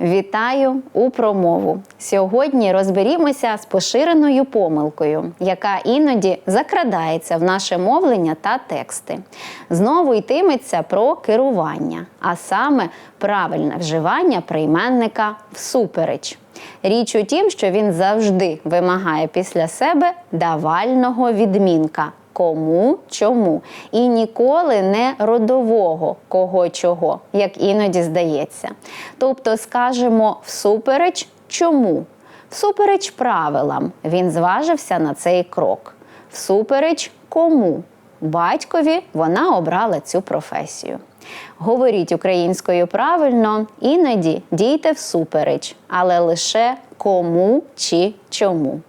Вітаю у промову. Сьогодні розберімося з поширеною помилкою, яка іноді закрадається в наше мовлення та тексти. Знову йтиметься про керування, а саме правильне вживання прийменника всупереч. Річ у тім, що він завжди вимагає після себе давального відмінка. Кому чому і ніколи не родового кого чого, як іноді здається. Тобто скажемо всупереч чому? Всупереч правилам він зважився на цей крок. Всупереч кому? Батькові вона обрала цю професію. Говоріть українською правильно, іноді дійте всупереч, але лише кому чи чому.